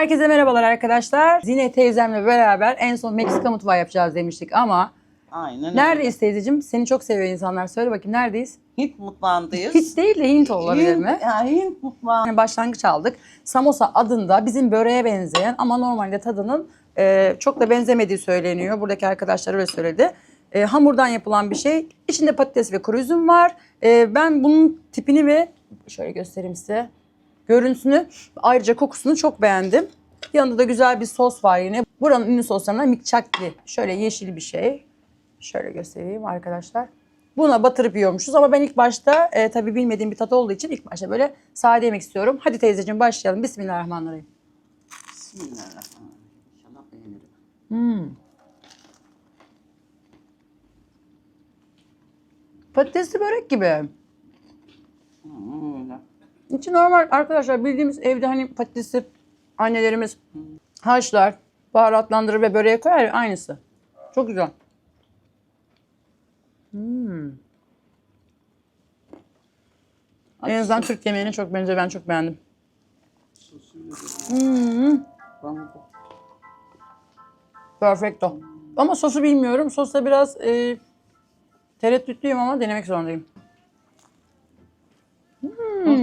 Herkese merhabalar arkadaşlar. Zine teyzemle beraber en son Meksika mutfağı yapacağız demiştik ama Aynen öyle. neredeyiz teyzeciğim? Seni çok seviyor insanlar. Söyle bakayım neredeyiz? Hint mutfağındayız. Hiç değil de Hint olabilir Hint, mi? Ya, Hint mutfağı. Yani başlangıç aldık. Samosa adında bizim böreğe benzeyen ama normalde tadının e, çok da benzemediği söyleniyor. Buradaki arkadaşlar öyle söyledi. E, hamurdan yapılan bir şey. İçinde patates ve kuru üzüm var. E, ben bunun tipini ve şöyle göstereyim size. Görüntüsünü ayrıca kokusunu çok beğendim. Yanında da güzel bir sos var yine. Buranın ünlü soslarından mikchakli. Şöyle yeşil bir şey. Şöyle göstereyim arkadaşlar. Buna batırıp yiyormuşuz ama ben ilk başta e, tabii bilmediğim bir tat olduğu için ilk başta böyle sade yemek istiyorum. Hadi teyzeciğim başlayalım. Bismillahirrahmanirrahim. Bismillahirrahmanirrahim. İnşallah beğenirim. Hmm. Patatesli börek gibi. Hmm, öyle. İçi normal arkadaşlar bildiğimiz evde hani patatesi annelerimiz haşlar, baharatlandırır ve böreğe koyar ya, aynısı. Çok güzel. Hmm. En azından Türk yemeğine çok benziyor. Ben çok beğendim. Hmm. Perfecto. Ama sosu bilmiyorum. Sosta biraz e, tereddütlüyüm ama denemek zorundayım.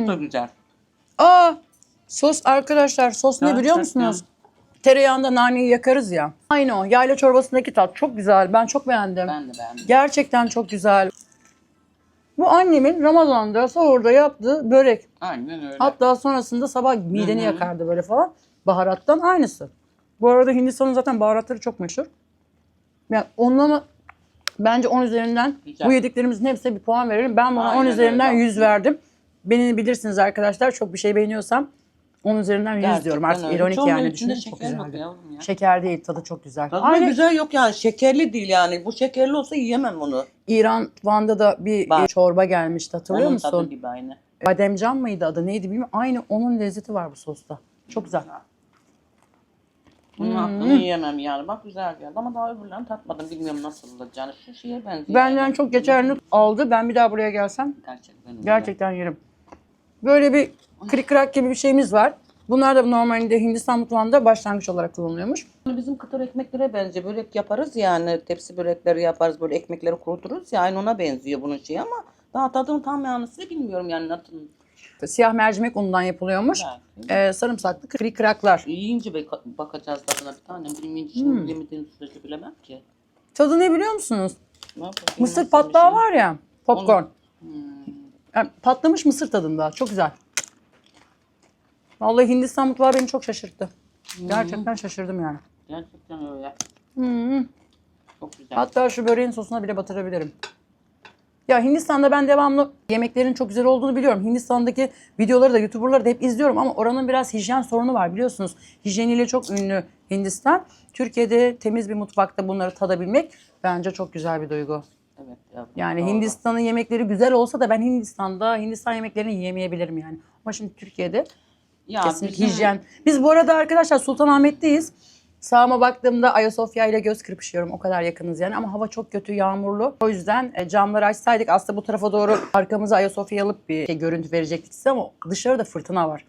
Da güzel. Aa, sos arkadaşlar sos ne biliyor musunuz? Tereyağında naneyi yakarız ya. Aynı o. Yayla çorbasındaki tat çok güzel. Ben çok beğendim. Ben de beğendim. Gerçekten çok güzel. Bu annemin Ramazan'da sahurda yaptığı börek. Aynen öyle. Hatta sonrasında sabah mideni Hı hı. yakardı böyle falan. Baharattan aynısı. Bu arada Hindistan'ın zaten baharatları çok meşhur. Yani onunla bence 10 üzerinden Güzel. bu yediklerimizin hepsine bir puan veririm. Ben buna 10 Aynen üzerinden öyle. 100 verdim. Beni bilirsiniz arkadaşlar. Çok bir şey beğeniyorsam 10 üzerinden 100 diyorum. Gerçekten Artık öyle. ironik Çoğunun yani içinde düşünün. Çok şeker yok güzeldi. yavrum ya. Şeker değil tadı çok güzel. Tadı da Aynı güzel yok yani. Şekerli değil yani. Bu şekerli olsa yiyemem onu. İran Van'da da bir Bak. e, çorba gelmişti hatırlıyor Onun musun? tadı gibi aynı. Bademcan mıydı adı neydi bilmiyorum. Aynı onun lezzeti var bu sosta. Çok güzel. Bunun hakkını yiyemem yani. Bak güzel geldi ama daha öbürlerini tatmadım. Bilmiyorum nasıl olacağını. Şu şeye benziyor. Benden yani. çok geçerli aldı. Ben bir daha buraya gelsem Gerçekten öyle. gerçekten yerim. Böyle bir krik krak gibi bir şeyimiz var. Bunlar da normalde Hindistan mutfağında başlangıç olarak kullanılıyormuş. Hani Bizim kıtır ekmeklere benziyor. Börek yaparız yani. Tepsi börekleri yaparız. Böyle ekmekleri kuruturuz ya. Aynı ona benziyor bunun şeyi ama daha tadını tam yanlısını bilmiyorum yani. Nasıl? Siyah mercimek unundan yapılıyormuş. Belki. Ee, sarımsaklı krik kraklar. Yiyince bak- bakacağız tadına bir tanem. Bilmeyince Hmm. şimdi bilemediğim sürece bilemem ki. Tadı ne biliyor musunuz? Ne yapayım, Mısır patlağı şey? var ya. Popcorn. Hmm. Yani patlamış mısır tadında. Çok güzel. Vallahi Hindistan mutfağı beni çok şaşırttı. Gerçekten şaşırdım yani. Gerçekten öyle. Hmm. Çok güzel. Hatta şu böreğin sosuna bile batırabilirim. Ya Hindistan'da ben devamlı yemeklerin çok güzel olduğunu biliyorum. Hindistan'daki videoları da YouTuber'ları da hep izliyorum ama oranın biraz hijyen sorunu var biliyorsunuz. Hijyeniyle çok ünlü Hindistan. Türkiye'de temiz bir mutfakta bunları tadabilmek bence çok güzel bir duygu. Evet. yavrum, Yani doğru. Hindistan'ın yemekleri güzel olsa da ben Hindistan'da Hindistan yemeklerini yiyemeyebilirim yani. Ama şimdi Türkiye'de ya kesinlikle bizim- hijyen. Biz bu arada arkadaşlar Sultanahmet'teyiz. Sağıma baktığımda Ayasofya ile göz kırpışıyorum. O kadar yakınız yani ama hava çok kötü, yağmurlu. O yüzden e, camları açsaydık aslında bu tarafa doğru arkamıza Ayasofya alıp bir şey, görüntü verecektik size ama dışarıda fırtına var.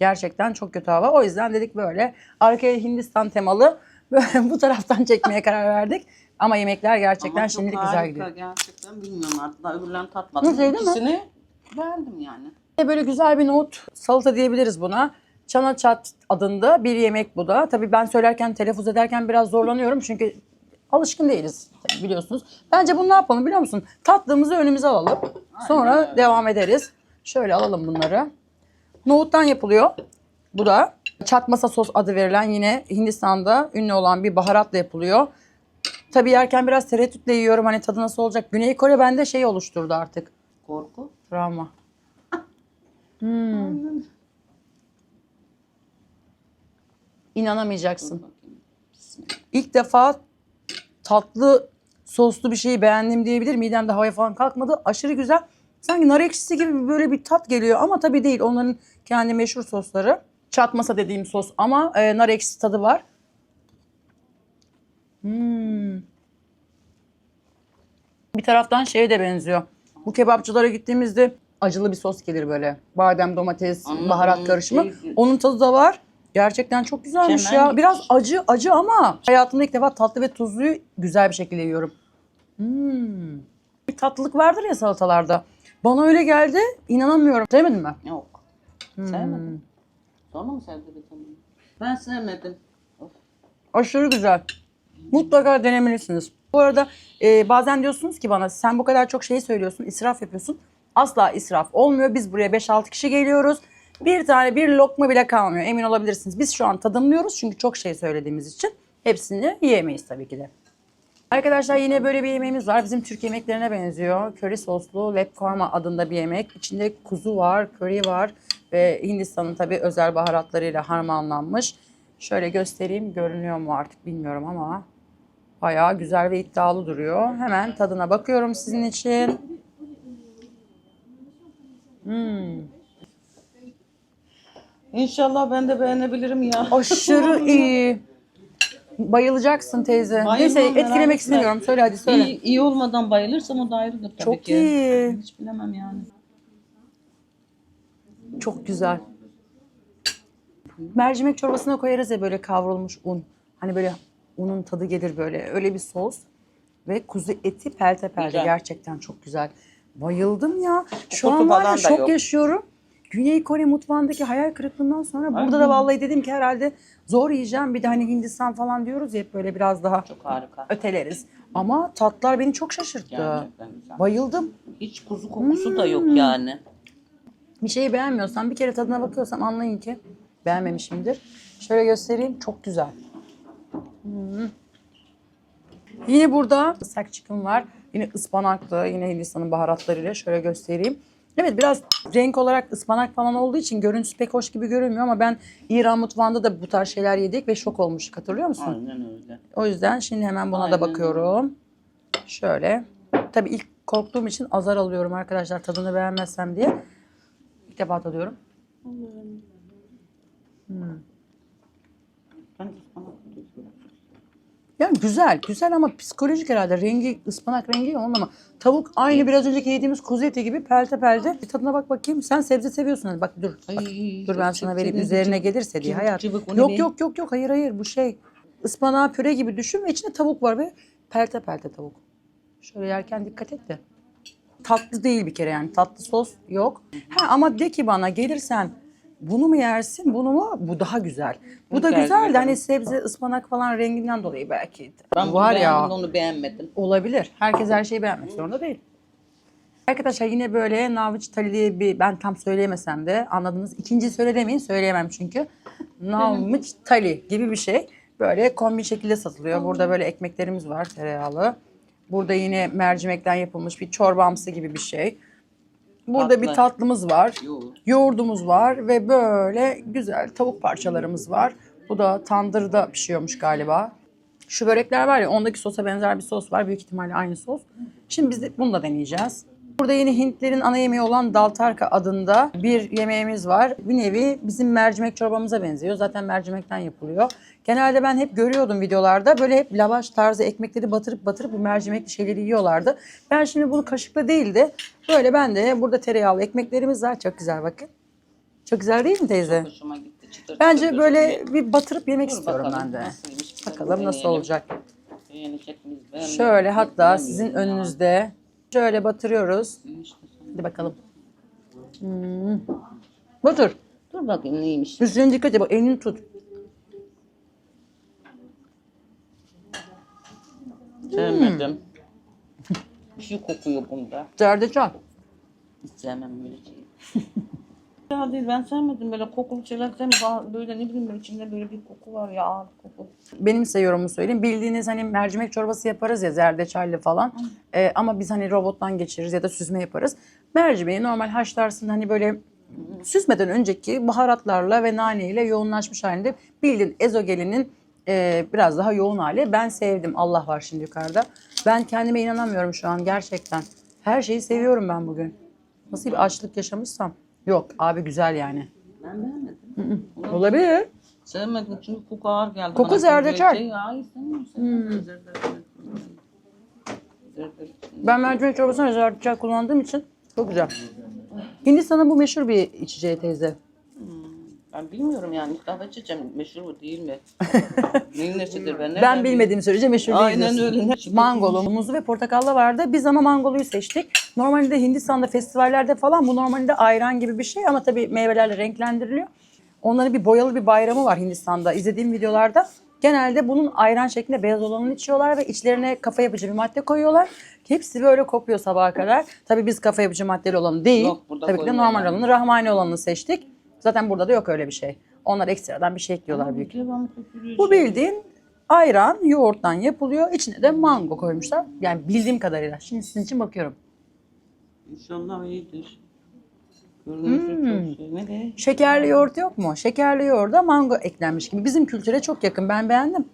Gerçekten çok kötü hava. O yüzden dedik böyle arkaya Hindistan temalı böyle bu taraftan çekmeye karar verdik. Ama yemekler gerçekten Ama çok şimdilik güzel harika, gidiyor. Gerçekten bilmiyorum artık. Daha öbürlerini tatmadım. Nasıl, değil mi? İkisini beğendim yani. Ve Böyle güzel bir nohut salata diyebiliriz buna. Çana çat adında bir yemek bu da. Tabii ben söylerken, telaffuz ederken biraz zorlanıyorum çünkü alışkın değiliz biliyorsunuz. Bence bunu ne yapalım biliyor musun? Tatlımızı önümüze alalım. Sonra öyle. devam ederiz. Şöyle alalım bunları. Nohuttan yapılıyor. Bu da çatmasa sos adı verilen yine Hindistan'da ünlü olan bir baharatla yapılıyor. Tabii yerken biraz tereddütle yiyorum. Hani tadı nasıl olacak? Güney Kore bende şey oluşturdu artık. Korku. Travma. Hmm. İnanamayacaksın. İlk defa tatlı soslu bir şeyi beğendim diyebilir. Midemde havaya falan kalkmadı. Aşırı güzel. Sanki nar ekşisi gibi böyle bir tat geliyor ama tabii değil. Onların kendi meşhur sosları. Çatmasa dediğim sos ama e, nar ekşisi tadı var. Hmm. Bir taraftan şeye de benziyor. Bu kebapçılara gittiğimizde acılı bir sos gelir böyle. Badem, domates, Anladım. baharat karışımı. Onun tadı da var. Gerçekten çok güzelmiş Çemen ya. gibi. Biraz acı acı ama hayatımda ilk defa tatlı ve tuzluyu güzel bir şekilde yiyorum. Hmm. Bir tatlılık vardır ya salatalarda. Bana öyle geldi. İnanamıyorum. Sevmedin mi? Yok. Hmm. Sevmedim. Sonra mı sevdi bir tane? Ben sevmedim. Of. Aşırı güzel. Mutlaka denemelisiniz. Bu arada e, bazen diyorsunuz ki bana sen bu kadar çok şey söylüyorsun, israf yapıyorsun. Asla israf olmuyor. Biz buraya 5-6 kişi geliyoruz. Bir tane bir lokma bile kalmıyor. Emin olabilirsiniz. Biz şu an tadımlıyoruz çünkü çok şey söylediğimiz için. Hepsini yiyemeyiz tabii ki de. Arkadaşlar yine böyle bir yemeğimiz var. Bizim Türk yemeklerine benziyor. Köri soslu lep korma adında bir yemek. İçinde kuzu var, köri var ve Hindistan'ın tabii özel baharatlarıyla harmanlanmış. Şöyle göstereyim. Görünüyor mu artık bilmiyorum ama bayağı güzel ve iddialı duruyor. Hemen tadına bakıyorum sizin için. Hmm, İnşallah ben de beğenebilirim ya. aşırı iyi. Bayılacaksın teyze. Bayılmam, Neyse merak etkilemek etme. istemiyorum. Söyle hadi söyle. İyi, iyi olmadan bayılırsam o da ayrıdır tabii Çok ki. iyi. Hiç bilemem yani. Çok güzel. Mercimek çorbasına koyarız ya böyle kavrulmuş un. Hani böyle unun tadı gelir böyle. Öyle bir sos. Ve kuzu eti pelte pelte. Güzel. Gerçekten çok güzel. Bayıldım ya. Şu an var ya falan da şok yok. yaşıyorum. Güney Kore mutfağındaki hayal kırıklığından sonra burada da vallahi dedim ki herhalde zor yiyeceğim. Bir de hani Hindistan falan diyoruz ya hep böyle biraz daha Çok harika. öteleriz. Ama tatlar beni çok şaşırttı. Gerçekten güzel. Bayıldım. Hiç kuzu kokusu da Hmm. yok yani. Bir şeyi beğenmiyorsam bir kere tadına bakıyorsam anlayın ki beğenmemişimdir. Şöyle göstereyim çok güzel. Hmm. Yine burada ıslak chicken var. Yine ıspanaklı, yine Hindistan'ın baharatlarıyla şöyle göstereyim. Evet biraz renk olarak ıspanak falan olduğu için görüntüsü pek hoş gibi görünmüyor ama ben İran mutfağında da bu tarz şeyler yedik ve şok olmuştuk hatırlıyor musun? Aynen öyle. O yüzden şimdi hemen buna da Aynen bakıyorum. Şöyle. Tabii ilk korktuğum için azar alıyorum arkadaşlar tadını beğenmezsem diye. İlk defa tadıyorum. Ben ıspanak. Yani güzel, güzel ama psikolojik herhalde. Rengi, ıspanak rengi onun ama tavuk aynı biraz önceki yediğimiz kuzu eti gibi pelte pelte. Bir tadına bak bakayım. Sen sebze seviyorsun. Hadi bak dur. Bak, Ay, dur ben sana vereyim üzerine gelirse diye hayat. Yok yok yok yok hayır hayır bu şey. Ispanağı püre gibi düşün ve içinde tavuk var ve pelte pelte tavuk. Şöyle yerken dikkat et de. Tatlı değil bir kere yani tatlı sos yok. Ha ama de ki bana gelirsen bunu mu yersin bunu mu? Bu daha güzel. Bu da güzel de hani sebze ıspanak falan renginden dolayı belki. Ben var ya. onu beğenmedim. Olabilir. Herkes her şeyi beğenmek zorunda değil. Arkadaşlar yine böyle Naviç Tali diye bir ben tam söyleyemesem de anladınız. İkinci söyle demeyin söyleyemem çünkü. Naviç Tali gibi bir şey. Böyle kombi şekilde satılıyor. Burada böyle ekmeklerimiz var tereyağlı. Burada yine mercimekten yapılmış bir çorbamsı gibi bir şey. Burada Tatlı. bir tatlımız var. Yoğurdumuz var ve böyle güzel tavuk parçalarımız var. Bu da tandırda pişiyormuş galiba. Şu börekler var ya ondaki sosa benzer bir sos var. Büyük ihtimalle aynı sos. Şimdi biz de bunu da deneyeceğiz. Burada yine Hintlerin ana yemeği olan dal tarka adında bir yemeğimiz var. Bir nevi bizim mercimek çorbamıza benziyor. Zaten mercimekten yapılıyor. Genelde ben hep görüyordum videolarda. Böyle hep lavaş tarzı ekmekleri batırıp batırıp bu mercimekli şeyleri yiyorlardı. Ben şimdi bunu kaşıkla değil de böyle ben de burada tereyağlı ekmeklerimiz var. Çok güzel bakın. Çok güzel değil mi teyze? Hoşuma gitti. Çıtır Bence çıtır böyle çıtır. bir batırıp yemek Dur istiyorum bakalım ben de. Bakalım nasıl deneyelim. olacak. Şöyle hatta sizin önünüzde şöyle batırıyoruz. Hadi bakalım. Hmm. Batır. Dur bakayım neymiş. Üstüne dikkat et. Bak elini tut. Sevmedim. Bir şey kokuyor bunda. Zerdeçal. Hiç sevmem böyle şeyi. ya değil ben sevmedim böyle kokulu şeyler sevmem. Ba- Böyle ne bileyim böyle içinde böyle bir koku var ya ağır koku. Benim size yorumumu söyleyeyim. Bildiğiniz hani mercimek çorbası yaparız ya zerdeçalli falan. Ee, ama biz hani robottan geçiririz ya da süzme yaparız. Mercimeği normal haşlarsın hani böyle süzmeden önceki baharatlarla ve naneyle yoğunlaşmış halinde bildiğin ezogelinin e, biraz daha yoğun hali. Ben sevdim. Allah var şimdi yukarıda. Ben kendime inanamıyorum şu an gerçekten. Her şeyi seviyorum ben bugün. Nasıl bir açlık yaşamışsam. Yok abi güzel yani. Ben beğenmedim. Olabilir. Sevmedim çünkü koku ağır geldi. Koku bana. zerdeçal. Şey, ay sevmiyorum sevmiyorum. Zerdeçal. Zerdeçal. Ben mercimek çorbasına zerdeçal kullandığım için çok güzel. Hindistan'ın bu meşhur bir içeceği teyze. Ben bilmiyorum yani defa içeceğim. Meşhur mu değil mi? Neyin nesidir ben? Ben bilmediğim sürece meşhur değil Aynen diyorsun. öyle. Mangolu, muzlu ve portakallı vardı. Biz ama mangoluyu seçtik. Normalde Hindistan'da festivallerde falan bu normalde ayran gibi bir şey ama tabii meyvelerle renklendiriliyor. Onların bir boyalı bir bayramı var Hindistan'da. İzlediğim videolarda genelde bunun ayran şeklinde beyaz olanını içiyorlar ve içlerine kafa yapıcı bir madde koyuyorlar. Hepsi böyle kopuyor sabaha kadar. Tabii biz kafa yapıcı maddeli olanı değil. Yok, tabii ki de normal olanı, rahmani olanını seçtik. Zaten burada da yok öyle bir şey. Onlar ekstradan bir şey ekliyorlar büyük bu bildiğin ayran yoğurttan yapılıyor. İçine de mango koymuşlar. Yani bildiğim kadarıyla. Şimdi sizin için bakıyorum. İnşallah iyidir. Hmm. şey. Ne de? Şekerli yoğurt yok mu? Şekerli yoğurda mango eklenmiş gibi. Bizim kültüre çok yakın. Ben beğendim.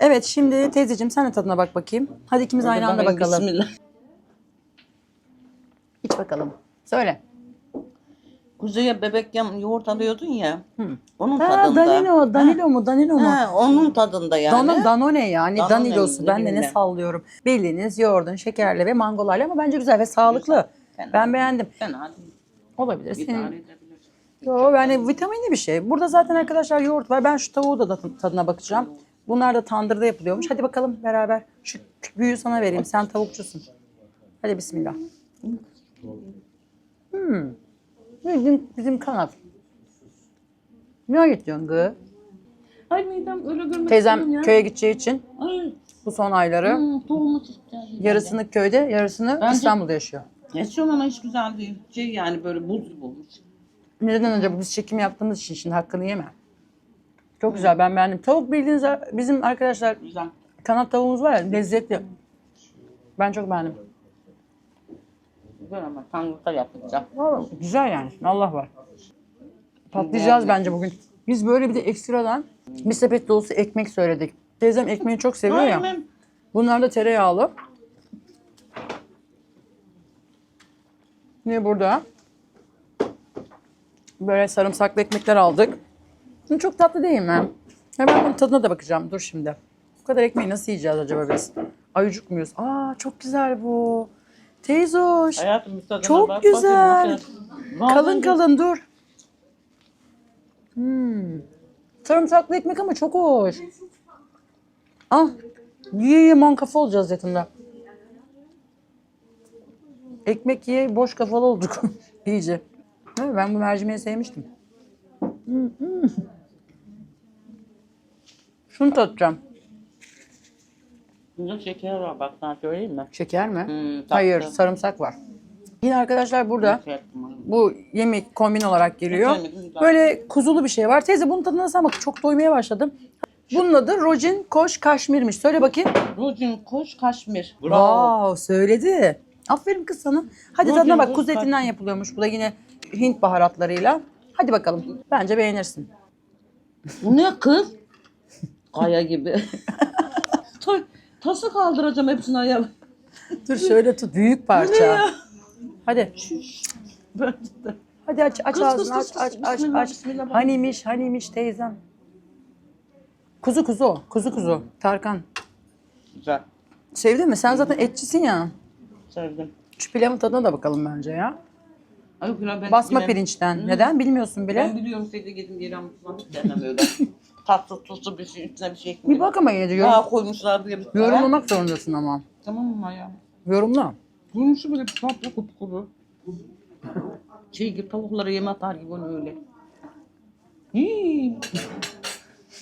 Evet şimdi teyzeciğim sen de tadına bak bakayım. Hadi ikimiz aynı anda bakalım. Bismillah. İç bakalım. Söyle. Kuzeye bebekken yoğurt alıyordun ya. Onun Ha, tadında. Danilo, Danilo mu? Danilo mu? Ha, onun tadında yani. Dano, Danone yani Danone Danilosu ben de ne sallıyorum. Bildiğiniz yoğurdun şekerli ve mangolarla ama bence güzel ve sağlıklı. Fena Ben beğendim. Fena değil. Olabilir. Senin. Yo yani vitaminli bir şey. Burada zaten arkadaşlar yoğurt var. Ben şu tavuğu da tadı- tadına bakacağım. Bunlar da tandırda yapılıyormuş. Hadi bakalım beraber. Şu büyüğü sana vereyim. Sen tavukçusun. Hadi bismillah. Hmm. Bizim, bizim kanat. Ne gidiyorsun gı? Ay midem öyle görmek Teyzem köye gideceği için Ay. bu son ayları Hmm, tohumu çıktı. yarısını köyde yarısını Bence- İstanbul'da yaşıyor. Yaşıyorum ama hiç güzel değil. Şey yani böyle buz gibi olmuş. Neden acaba biz çekim yaptığımız için şimdi hakkını yeme. Çok güzel ben beğendim. Tavuk bildiğiniz bizim arkadaşlar Güzel. Kanat tavuğumuz var ya lezzetli. Ben çok beğendim. Güzel ama tangırta yapacağım. Güzel yani. Allah var. Patlayacağız bence bugün. Biz böyle bir de ekstradan bir sepet dolusu ekmek söyledik. Teyzem ekmeği çok seviyor ya. Aynen. Bunlar da tereyağlı. Ne burada? Böyle sarımsaklı ekmekler aldık. Şimdi çok tatlı değil mi? Hemen bunun tadına da bakacağım. Dur şimdi. Bu kadar ekmeği nasıl yiyeceğiz acaba biz? Ayıcık muyuz? Aa çok güzel bu. Teyze hoş. Hayatım tadına Çok bak, güzel. bakayım. Kalın kalın dur. Hmm. Sarımsaklı ekmek ama çok hoş. Ah. Yiye yiye man kafa olacağız yakında. Ekmek ye boş kafalı olduk. İyice. Mi? Ben bu mercimeği sevmiştim. Hmm, hmm. Şunu tatacağım. Bunda şeker var bak sana söyleyeyim mi? Şeker mi? Hmm, tatlı. Hayır, sarımsak var. Yine arkadaşlar burada bu yemek kombin olarak geliyor. Böyle kuzulu bir şey var. Teyze bunun tadına nasıl bak çok doymaya başladım. Bunun adı Rojin Koş Kaşmir'miş. Söyle bakayım. Rojin koş kaşmir. Wow, söyledi. Aferin kız sana. Hadi Rojin tadına bak. Kuzu etinden yapılıyormuş. Bu da yine Hint baharatlarıyla. Hadi bakalım. Bence beğenirsin. Bu ne kız? Kaya gibi. Ta- Tası kaldıracağım hepsini ayağa. Dur şöyle tut. Büyük parça. Hadi. Bence de. Hadi aç aç Kız, ağzını kız, aç kız, aç kız. aç Bismillah, aç. bismillah. Hanimiş hanimiş teyzem. Kuzu kuzu o, kuzu kuzu. Tarkan. Güzel. Sevdin mi? Sen zaten etçisin ya. Sevdim. Şu pilavın tadına da bakalım bence ya. Ay, yok ya ben Basma yine- pirinçten. Neden? Bilmiyorsun bile. Ben biliyorum seni gidin hiç sevmem öyle. Tatlı tuzlu bir şey üstüne bir şey Bir ekmeği. bak ama yine de yorum, Yağ koymuşlar diye bir yorumlamak zorundasın ama. Tamam mı ya? Yorumla. Koymuşu böyle bir tatlı kupkuru. Şey gibi tavuklara yem atar gibi onu öyle. Hii.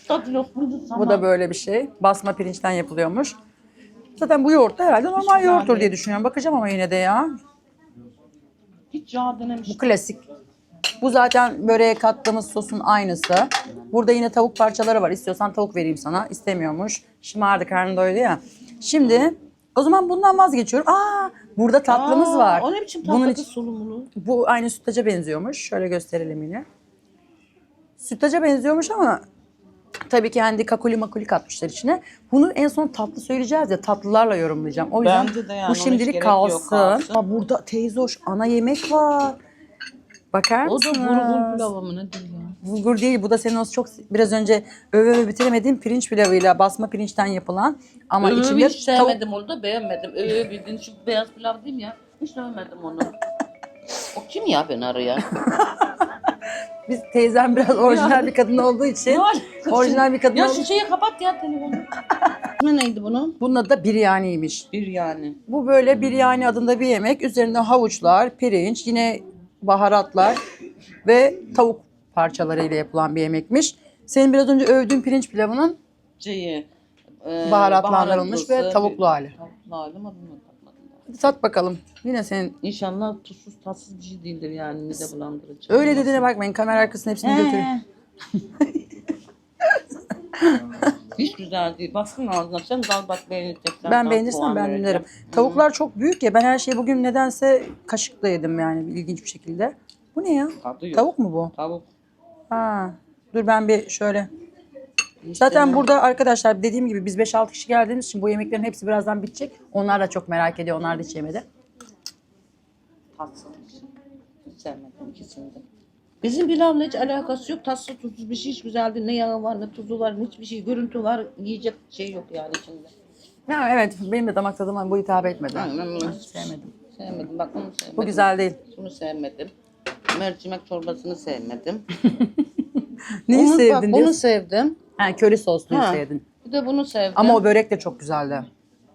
Tadı yok bunu. Bu da böyle bir şey. Basma pirinçten yapılıyormuş. Zaten bu yoğurt da herhalde normal yoğurttur diye düşünüyorum. Bakacağım ama yine de ya. Hiç yağ denemiş. Bu klasik. Bu zaten böreğe kattığımız sosun aynısı. Burada yine tavuk parçaları var. İstiyorsan tavuk vereyim sana. İstemiyormuş. Şımardı karnı doydu ya. Şimdi o zaman bundan vazgeçiyorum. Aa burada tatlımız Aa, var. O ne biçim tatlı Bunun için, bu aynı sütlaca benziyormuş. Şöyle gösterelim yine. Sütlaca benziyormuş ama tabii ki kendi kakuli makuli katmışlar içine. Bunu en son tatlı söyleyeceğiz ya tatlılarla yorumlayacağım. O yüzden Bence de yani, bu hiç şimdilik gerek yok, kalsın. kalsın. Aa, burada teyze hoş ana yemek var. Bakar O da mısınız? bulgur pilavı mı nedir ya? Bulgur değil. Bu da senin o çok biraz önce öve öve bitiremediğin pirinç pilavıyla basma pirinçten yapılan ama Öyle içinde hiç sevmedim onu da beğenmedim. Öyle bildiğin şu beyaz pilav değil mi ya? Hiç sevmedim onu. O kim ya ben arayan? Biz teyzem biraz orijinal bir kadın olduğu için orijinal bir kadın Ya olduğu şu şeyi kapat ya telefonu. İsmi neydi bunun? Bunun adı da biryaniymiş. Bir yani. Bu böyle biryani adında bir yemek. Üzerinde havuçlar, pirinç, yine baharatlar ve tavuk parçalarıyla yapılan bir yemekmiş. Senin biraz önce övdüğün pirinç pilavının Şeyi. e, Baharatlandırılmış ve tavuklu hali. Tavuklu hali tatmadım. Hadi tat bakalım. Yine senin İnşallah tuzsuz tatsız bir şey değildir yani mide bulandırıcı. öyle dediğine bakmayın. Kamera arkasının hepsini götürün. Hiç güzel değil. Baksana ağzına. Sen dal bak beğeneceksen. Ben beğenirsem ben dinlerim. Tavuklar çok büyük ya. Ben her şeyi bugün nedense kaşıkla yedim yani ilginç bir şekilde. Bu ne ya? Tadı yok. Tavuk mu bu? Tavuk. Ha. Dur ben bir şöyle. Zaten demem. burada arkadaşlar dediğim gibi biz 5-6 kişi geldiğimiz için bu yemeklerin hepsi birazdan bitecek. Onlar da çok merak ediyor. Onlar da hiç yemedi. Tatsız bir şey. Hiç sevmedim ikisini de. Bizim pilavla hiç alakası yok. Tatsız tuzsuz bir şey hiç güzel değil. Ne yağı var ne tuzu var ne hiçbir şey. Görüntü var. Yiyecek şey yok yani içinde. Ya evet benim de damak tadıma bu hitap etmedi. Aynen öyle. Sevmedim. Sevmedim. Bak bunu sevmedim. Bu güzel değil. Bunu sevmedim. Mercimek çorbasını sevmedim. Neyi Onu- sevdin bak, Bunu diyorsun? sevdim. Ha, köri sosluyu Ha. sevdin. Bir de bunu sevdim. Ama o börek de çok güzeldi.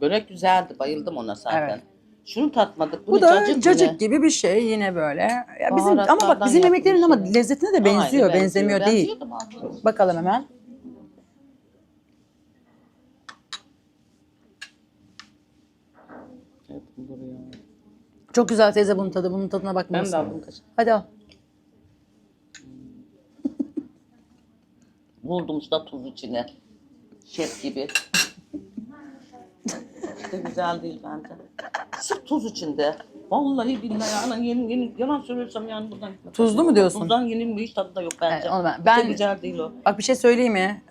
Börek güzeldi. Bayıldım ona zaten. Evet. Şunu tatmadık. Bu Bunu da cacık, cacık, bile. gibi bir şey yine böyle. Ya bizim ama bak Baharatlardan bizim yemeklerin ama yapılmış lezzetine de Aynı, benziyor, benzemiyor değil. Benziyor da Bakalım hemen. Evet, buraya. Çok güzel teyze bunun tadı. Bunun tadına Ben bakmalısın. de aldım kaşık. Hadi al. Buldum işte tuz içine. Şef gibi. İşte güzel değil bence. Sırf tuz içinde. Vallahi billahi yani yeni, yeni, yalan söylüyorsam yani buradan gitmek Tuzlu mu diyorsun? Tuzdan yenilmiyor hiç tadı da yok bence. Evet, onu ben- Hiç de ben- güzel değil o. Bak bir şey söyleyeyim mi?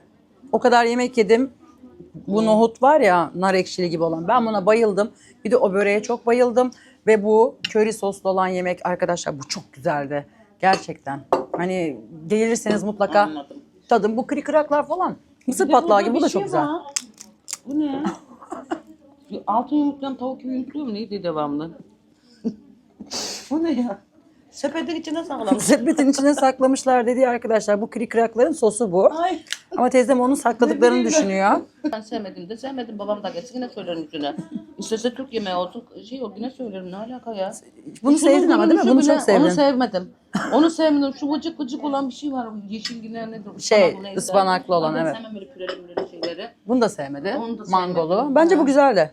O kadar yemek yedim. Bu nohut var ya nar ekşili gibi olan. Ben buna bayıldım. Bir de o böreğe çok bayıldım. Ve bu köri soslu olan yemek arkadaşlar bu çok güzeldi. Gerçekten. Hani gelirseniz mutlaka Anladım. tadın. Bu kırıklar falan. Mısır Bir de patlağı burada gibi bu bir da şey çok güzel. var. Bu ne? Altın yumurtlayan tavuk gibi yumurtluyor mu? Neydi devamlı? bu ne ya? Sepetin içine saklamış. Sepetin içine saklamışlar dediği arkadaşlar. Bu kırıkların sosu bu. Ay. Ama teyzem onu sakladıklarını düşünüyor. Ben sevmedim de sevmedim. Babam da gelsin yine söylerim yüzüne. İstese Türk yemeği olsun şey yok yine söylerim. Ne alaka ya? Bunu Şunu, sevdin ama değil mi? Bunu bile- çok sevdin. Onu sevmedim. Onu sevmedim. Şu vıcık vıcık olan bir şey var. Yeşil yine nedir? Şey, Ispanak mı neyse. ıspanaklı olan, Ben evet. sevmem böyle püreli püreli şeyleri. Bunu da sevmedi. Onu da Mangolu. sevmedim. Bence bu güzeldi.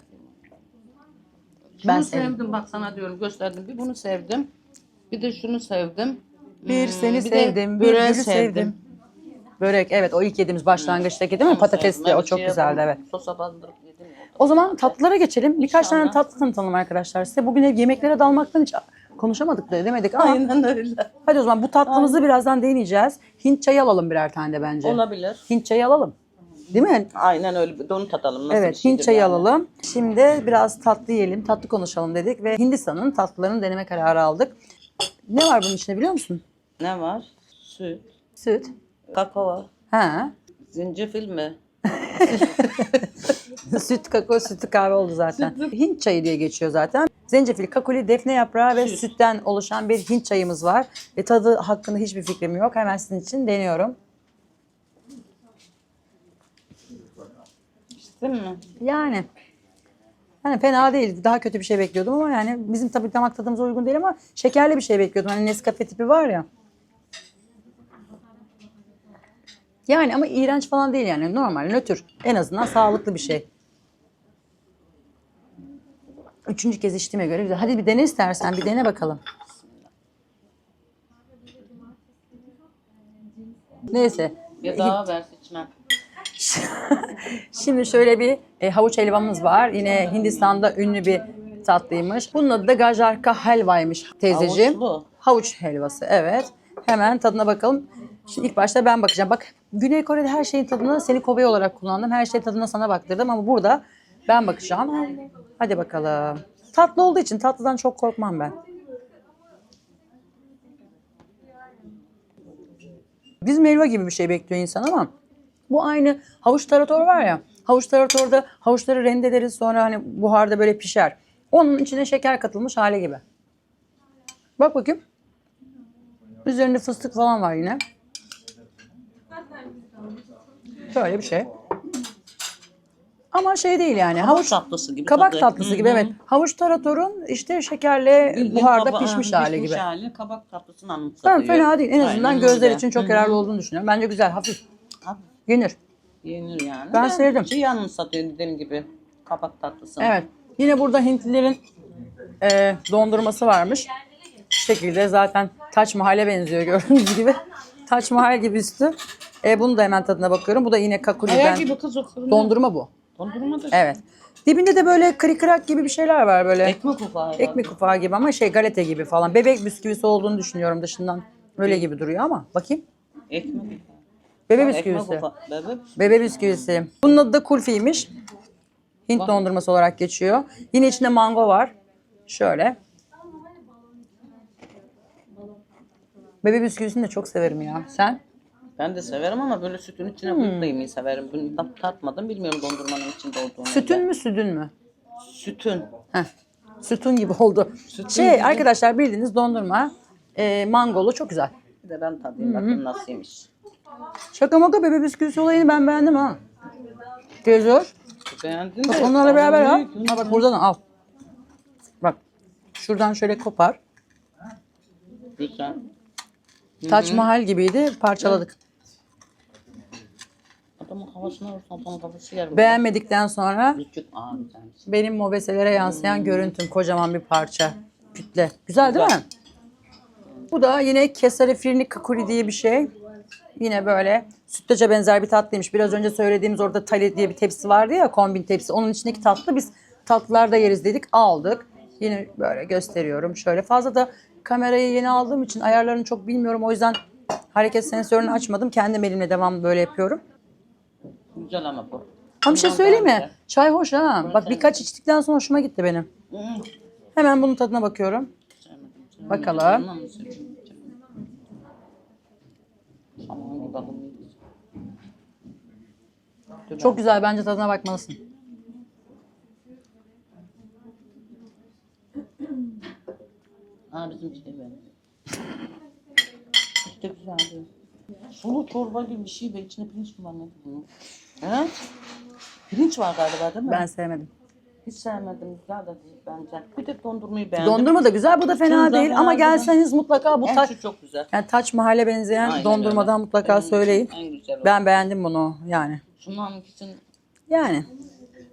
Ben sevdim. sevdim. bak sana diyorum gösterdim. Bir bunu sevdim. Bir de şunu sevdim. Bir Hmm, seni bir de sevdim, bir böreği gülü sevdim. Börek evet o ilk yediğimiz başlangıçtaki değil mi? Onu Patatesli sevdim. o çok güzeldi bunu evet. Sosa bandırıp yedim. O zaman tatlılara geçelim. Birkaç tane İnşallah. tatlı tanıtalım arkadaşlar size. Bugün hep yemeklere dalmaktan hiç konuşamadık da demedik ama. Aynen öyle. Hadi o zaman bu tatlımızı birazdan deneyeceğiz. Hint çayı alalım birer tane de bence. Olabilir. Hint çayı alalım. Değil mi? Aynen öyle. Bir onu tadalım. Nasıl bir Evet, şeydir Hint çayı yani. alalım. Şimdi biraz tatlı yiyelim, tatlı konuşalım dedik ve Hindistan'ın tatlılarını deneme kararı aldık. Ne var bunun içinde biliyor musun? Ne var? Süt, Süt. kakao, Ha. zencefil mi? Süt, kakao, sütü kahve oldu zaten. Hint çayı diye geçiyor zaten. Zencefil, kakuli, defne yaprağı ve Süt. sütten oluşan bir Hint çayımız var. Ve tadı hakkında hiçbir fikrim yok. Hemen sizin için deniyorum. Değil mi? Yani yani fena değil. Daha kötü bir şey bekliyordum ama yani bizim tabii damak tadımıza uygun değil ama şekerli bir şey bekliyordum. Hani Nescafe tipi var ya. Yani ama iğrenç falan değil yani. Normal, nötr. En azından sağlıklı bir şey. Üçüncü kez içtiğime göre güzel. Hadi bir dene istersen. Bir dene bakalım. Neyse. Ya daha versin Şimdi şöyle bir e, havuç helvamız var. Yine Hindistan'da ünlü bir tatlıymış. Bunun adı da gajarka helvaymış teyzeciğim. Havuçlu. Havuç helvası evet. Hemen tadına bakalım. Şimdi ilk başta ben bakacağım. Bak Güney Kore'de her şeyin tadına seni Kobe olarak kullandım. Her şeyin tadına sana baktırdım ama burada ben bakacağım. Hadi bakalım. Tatlı olduğu için tatlıdan çok korkmam ben. Bizim helva gibi bir şey bekliyor insan ama bu aynı havuç tarator var ya. Havuç taratorda havuçları rendeleriz sonra hani buharda böyle pişer. Onun içine şeker katılmış hali gibi. Bak bakayım. Üzerinde fıstık falan var yine. Şöyle bir şey. Ama şey değil yani. Kabak Havuç tatlısı gibi Kabak tadı. tatlısı gibi hı. evet. Havuç taratorun işte şekerle Bildiğin buharda kaba- pişmiş ha, hali gibi. hali kabak tatlısını anımsatıyor. Tamam fena değil. En azından Aynen gözler öyle. için çok yararlı olduğunu düşünüyorum. Bence güzel, hafif. Abi, Yenir. Yenir yani. Ben sevdim. Şey anımsatıyor dediğim gibi kabak tatlısı. Evet. Yine burada Hintlilerin e, dondurması varmış. Şu şekilde zaten Taç Mahal'e benziyor gördüğünüz gibi. Taç Mahal gibi üstü. E, bunu da hemen tadına bakıyorum. Bu da yine kakuliden. Gibi kız o fırında. Dondurma bu. Dondurma da Evet. Dibinde de böyle krikrak gibi bir şeyler var böyle. ekmek ufağı. Ekmek ufağı gibi ama şey galeta gibi falan. Bebek bisküvisi olduğunu düşünüyorum dışından. Öyle gibi duruyor ama bakayım. Ekmek ufağı. Bebe bisküvisi. Bebe. Bebe bisküvisi. Bunun adı da kulfiymiş. Hint Bak. dondurması olarak geçiyor. Yine içinde mango var. Şöyle. Bebe bisküvisini de çok severim ya. Sen? Ben de severim ama böyle sütün içine Hmm. severim. Bunu da tatmadım. Bilmiyorum dondurmanın içinde olduğunu. Sütün mü südün mü? Sütün. Heh. Sütun gibi oldu. Sütun şey gibi. arkadaşlar bildiğiniz dondurma. E, mangolu çok güzel. Bir de ben tadayım bakayım nasılmış. Şaka maka bebe bisküvisi olayını ben beğendim ha. Teyzor. Beğendin de. Bak onlarla beraber al. Ha bak buradan al. Bak. Şuradan şöyle kopar. Güzel. Taç Mahal gibiydi. Parçaladık. Adamın havasına vursan adamın kafası yer. Beğenmedikten sonra Küçük bir tanesi. benim mobeselere yansıyan görüntüm. Kocaman bir parça. Kütle. Güzel değil mi? Bu da yine kesare firni kakuri diye bir şey. Yine böyle sütlaca benzer bir tatlıymış. Biraz önce söylediğimiz orada tali diye bir tepsi vardı ya kombin tepsi. Onun içindeki tatlı biz tatlılarda yeriz dedik aldık. Yine böyle gösteriyorum. Şöyle fazla da kamerayı yeni aldığım için ayarlarını çok bilmiyorum. O yüzden hareket sensörünü açmadım. Kendim elimle devam böyle yapıyorum. Güzel ama bu. Ama bir şey söyleyeyim mi? Çay hoş ha. Bak birkaç içtikten sonra hoşuma gitti benim. Hemen bunun tadına bakıyorum. Bakalım. Çok güzel bence tadına bakmalısın. Ha bizim şey böyle. İşte güzeldi. Sulu çorba gibi bir şey ve içine pirinç mi var ne bunun? Evet. Pirinç var galiba değil mi? Ben sevmedim. Hiç sevmedim. Güzel de değil bence. Bir de dondurmayı beğendim. Dondurma da güzel, bu da fena da değil ama beğendim. gelseniz mutlaka bu En taç şu çok güzel. yani taç mahalle benzeyen Aynen dondurmadan öyle. mutlaka Benim söyleyin. için En güzel o. Ben beğendim bunu yani. Şundan ikisini Yani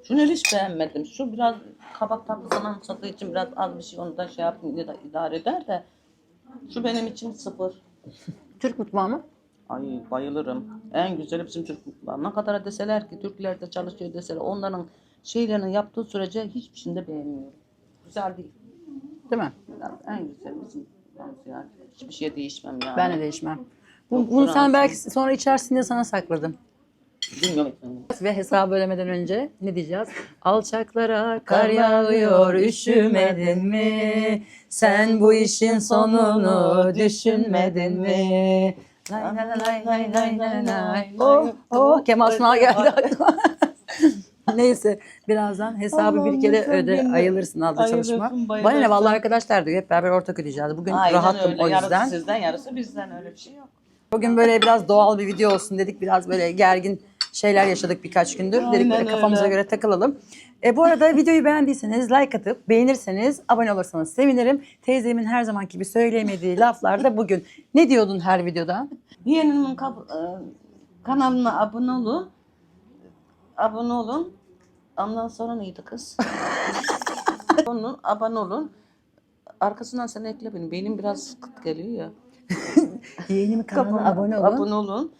Şunu hiç beğenmedim. Şu biraz kabak tatlısını anımsadığı için biraz az bir şey onu da şey yapayım diye de idare eder de. Şu benim için sıfır. Türk mutfağı mı? Ay bayılırım. En güzeli bizim Türk mutfağı. Ne kadar deseler ki Türkler de çalışıyor deseler onların şeylerini yaptığı sürece hiçbir şeyini de beğenmiyorum. Güzel değil. Değil mi? En güzel bizim yani. Hiçbir şeye değişmem yani. Ben de değişmem. Bu- Yok, bunu sen belki sonra içersin diye sana sakladım. Bilmiyorum efendim. Ve hesabı ödemeden önce ne diyeceğiz? Alçaklara kar yağıyor üşümedin mi? Sen bu işin sonunu düşünmedin mi? Lay lay lay lay lay lay lay. Oh oh Kemal Sunal geldi aklıma. Neyse birazdan hesabı bir Allah'ım kere lütfen öde beni ayılırsın adlı ayırırsın, çalışma. Bana ne vallahi arkadaşlar diyor hep beraber ortak ödeyeceğiz. Bugün Aynen rahatım öyle. o yüzden. Yarısı sizden yarısı bizden öyle bir şey yok. Bugün böyle biraz doğal bir video olsun dedik. Biraz böyle gergin şeyler yaşadık birkaç gündür. dedik Aynen böyle kafamıza öyle. göre takılalım. E, bu arada videoyu beğendiyseniz like atıp beğenirseniz abone olursanız sevinirim. Teyzemin her zamanki gibi söyleyemediği laflar da bugün. Ne diyordun her videoda? Yeğenimin kap- e, kanalına abone olun. Abone olun. Ondan sonra neydi kız? Onun abone olun. Arkasından sen ekle beni. Benim biraz kıt geliyor ya. Yeğenimin kanalına abone olun. Abone olun.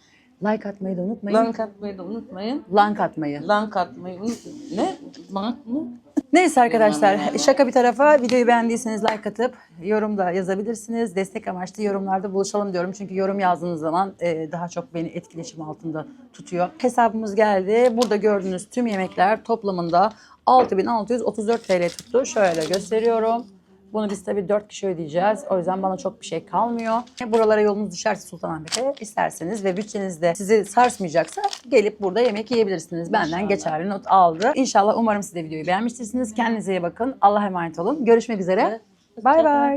Like atmayı da unutmayın. Lank atmayı da unutmayın. Lank atmayı. Lank atmayı unutmayın. Ne? Lank mı? Neyse arkadaşlar şaka bir tarafa videoyu beğendiyseniz like atıp yorum da yazabilirsiniz. Destek amaçlı yorumlarda buluşalım diyorum. Çünkü yorum yazdığınız zaman e, daha çok beni etkileşim altında tutuyor. Hesabımız geldi. Burada gördüğünüz tüm yemekler toplamında 6634 TL tuttu. Şöyle gösteriyorum. Bunu biz tabii 4 kişi ödeyeceğiz. O yüzden bana çok bir şey kalmıyor. Buralara yolunuz düşerse Sultanahmet'e isterseniz ve bütçeniz de sizi sarsmayacaksa gelip burada yemek yiyebilirsiniz. Benden İnşallah. geçerli not aldı. İnşallah umarım siz de videoyu beğenmiştirsiniz. Kendinize iyi bakın. Allah'a emanet olun. Görüşmek üzere. Bay bay.